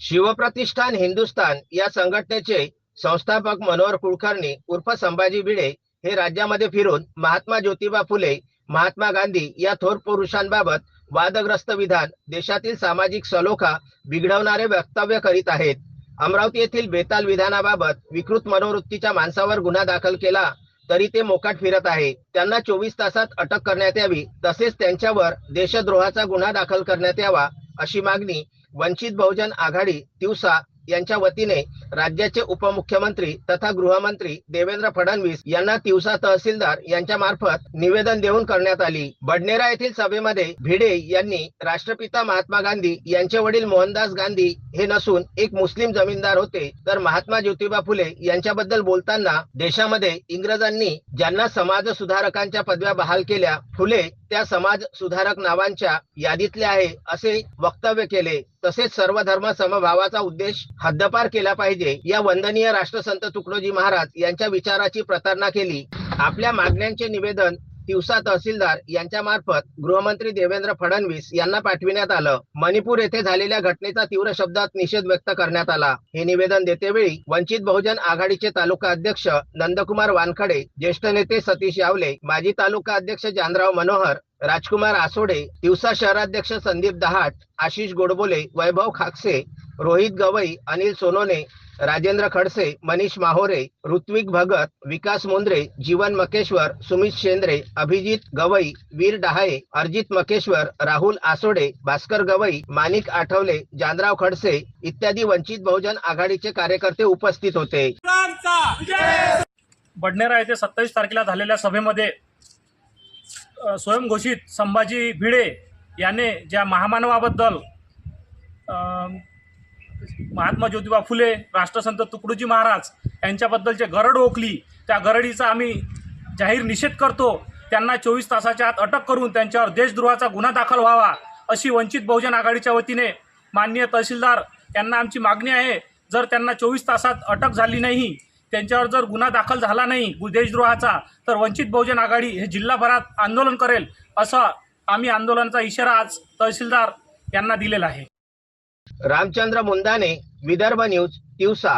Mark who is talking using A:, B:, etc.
A: शिवप्रतिष्ठान हिंदुस्थान या संघटनेचे संस्थापक मनोहर कुलकर्णी उर्फ संभाजी भिडे हे राज्यामध्ये फिरून महात्मा ज्योतिबा फुले महात्मा गांधी या थोर पुरुषांबाबत वादग्रस्त विधान देशातील सामाजिक सलोखा बिघडवणारे वक्तव्य करीत आहेत. अमरावती येथील बेताल विधानाबाबत विकृत मनोवृत्तीच्या माणसावर गुन्हा दाखल केला तरी ते मोकाट फिरत आहे. त्यांना चोवीस तासात अटक करण्यात यावी तसेच त्यांच्यावर देशद्रोहाचा गुन्हा दाखल करण्यात यावा अशी मागणी वंचित बहुजन आघाडी तिवसा यांच्या वतीने राज्याचे उपमुख्यमंत्री तथा गृहमंत्री देवेंद्र फडणवीस यांना तिवसा तहसीलदार यांच्या मार्फत निवेदन देऊन करण्यात आली. बडनेरा येथील सभेमध्ये भिडे यांनी राष्ट्रपिता महात्मा गांधी यांचे वडील मोहनदास गांधी हे नसून एक मुस्लिम जमीनदार होते. तर महात्मा ज्योतिबा फुले यांच्याबद्दल बोलताना देशामध्ये इंग्रजांनी ज्यांना समाज सुधारकांच्या पदव्या बहाल केल्या फुले त्या समाज सुधारक नावांच्या यादीतले आहे असे वक्तव्य केले. तसेच सर्व धर्म समभावाचा उद्देश हद्दपार केला पाहिजे या वंदनीय राष्ट्रसंत तुकडोजी महाराज यांच्या विचाराची प्रतारणा केली. आपल्या मागण्यांचे निवेदन तिवसा तहसीलदार यांच्या मार्फत गृहमंत्री देवेंद्र फडणवीस यांना पाठविण्यात आलं. मणिपूर येथे झालेल्या घटनेचा तीव्र शब्दात निषेध व्यक्त करण्यात आला. हे निवेदन देतेवेळी वंचित बहुजन आघाडीचे तालुका अध्यक्ष नंदकुमार वानखडे ज्येष्ठ नेते सतीश यावले माजी तालुका अध्यक्ष जानराव मनोहर राजकुमार आसोडे तिवसा शहराध्यक्ष संदीप दहाट आशिष गोडबोले वैभव खाकसे रोहित गवई अनिल सोनोने राजेंद्र खडसे मनीष माहोरे ऋत्विक भगत विकास मुंद्रे जीवन मकेश्वर सुमित शेंद्रे अभिजित गवई वीर डहाळे अर्जित मकेश्वर राहुल आसोडे भास्कर गवई माणिक आठवले जानराव खडसे इत्यादी वंचित बहुजन आघाडीचे कार्यकर्ते उपस्थित होते.
B: बडनेरा येथे सत्तावीस तारखेला झालेल्या सभेमध्ये स्वयंघोषित संभाजी भिडे याने ज्या महामानवाबद्दल अ, महात्मा ज्योतिबा फुले राष्ट्रसंत तुकडोजी महाराज यांच्याबद्दलचे गरड ओकली. त्या गरडीचा आम्ही जाहीर निषेध करतो. त्यांना चोवीस तासाच्या आत अटक करून त्यांच्यावर देशद्रोहाचा गुन्हा दाखल व्हावा अशी वंचित बहुजन आघाडीच्या वतीने माननीय तहसीलदार यांना आमची मागणी आहे. जर त्यांना चोवीस तासात अटक झाली नाही त्यांच्यावर जर गुन्हा दाखल झाला नाही गु- देशद्रोहाचा तर वंचित बहुजन आघाडी हे जिल्हाभरात आंदोलन करेल असं आम्ही आंदोलनाचा इशारा आज तहसीलदार यांना दिलेला आहे.
A: रामचंद्र मुंदाने विदर्भ न्यूज तिवसा.